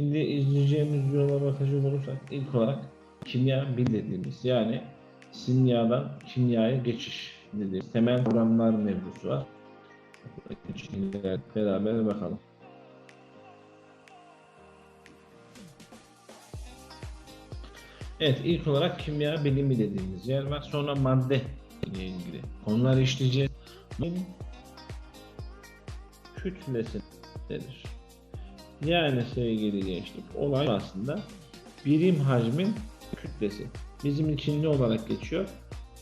Şimdi izleyeceğimiz yola bakacak olursak ilk olarak kimya bil dediğimiz yani simyadan kimyaya geçiş dediğimiz temel kavramlar mevzusu var. Beraber bakalım. Evet ilk olarak kimya bilimi dediğimiz yer var. Sonra madde ile ilgili konular işleyeceğiz. Bilim kütlesidir. Yani sevgili gençlik olay aslında birim hacmin kütlesi. Bizim için ne olarak geçiyor?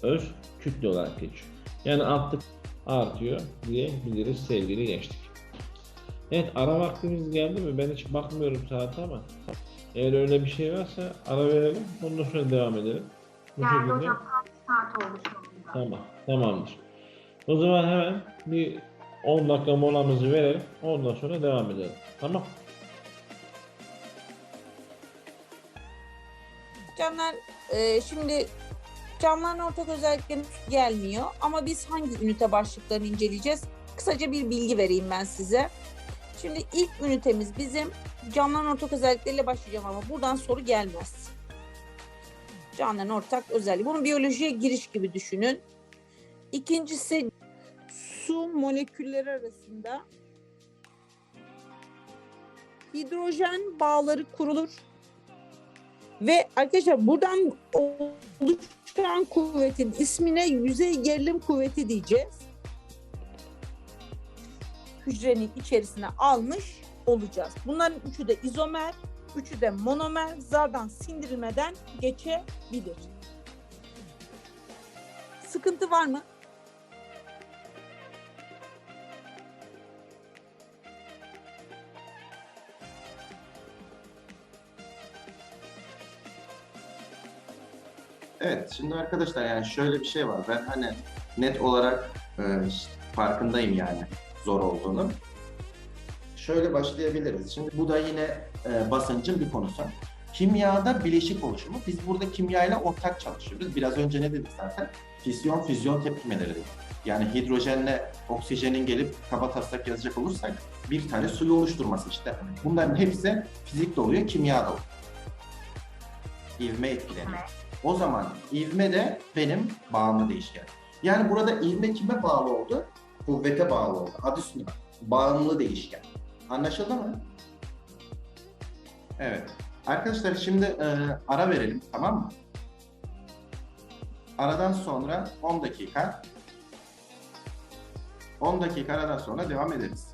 Öz kütle olarak geçiyor. Yani altlık artıyor diyebiliriz sevgili gençlik. Evet ara vaktimiz geldi mi? Ben hiç bakmıyorum saate ama eğer öyle bir şey varsa ara verelim. Ondan sonra devam edelim. Bu Yani şekilde. hocam saat anda? Tamam, tamamdır. O zaman hemen bir 10 dakika molamızı verelim. Ondan sonra devam edelim. Tamam. Canlar e, şimdi canlıların ortak özellikleri gelmiyor ama biz hangi ünite başlıklarını inceleyeceğiz? Kısaca bir bilgi vereyim ben size. Şimdi ilk ünitemiz bizim canlıların ortak özellikleriyle başlayacağım ama buradan soru gelmez. Canlıların ortak özelliği. Bunu biyolojiye giriş gibi düşünün. İkincisi su molekülleri arasında hidrojen bağları kurulur. Ve arkadaşlar buradan oluşan kuvvetin ismine yüzey gerilim kuvveti diyeceğiz. Hücrenin içerisine almış olacağız. Bunların üçü de izomer, üçü de monomer, zardan sindirilmeden geçebilir. Sıkıntı var mı? Evet, şimdi arkadaşlar yani şöyle bir şey var. Ben hani net olarak e, farkındayım yani zor olduğunu. Şöyle başlayabiliriz. Şimdi bu da yine e, basıncın bir konusu. Kimyada bileşik oluşumu. Biz burada kimyayla ortak çalışıyoruz. Biraz önce ne dedik zaten? Fisyon füzyon tepkimeleri dedik. Yani hidrojenle oksijenin gelip kaba taslak yazacak olursak bir tane suyu oluşturması işte. Bunların hepsi fizikte oluyor, kimyada oluyor. İvme etkileniyor. O zaman ivme de benim bağımlı değişken. Yani burada ivme kime bağlı oldu? Kuvvete bağlı oldu. Adı üstünde. bak. Bağımlı değişken. Anlaşıldı mı? Evet. Arkadaşlar şimdi e, ara verelim tamam mı? Aradan sonra 10 dakika 10 dakika aradan sonra devam ederiz.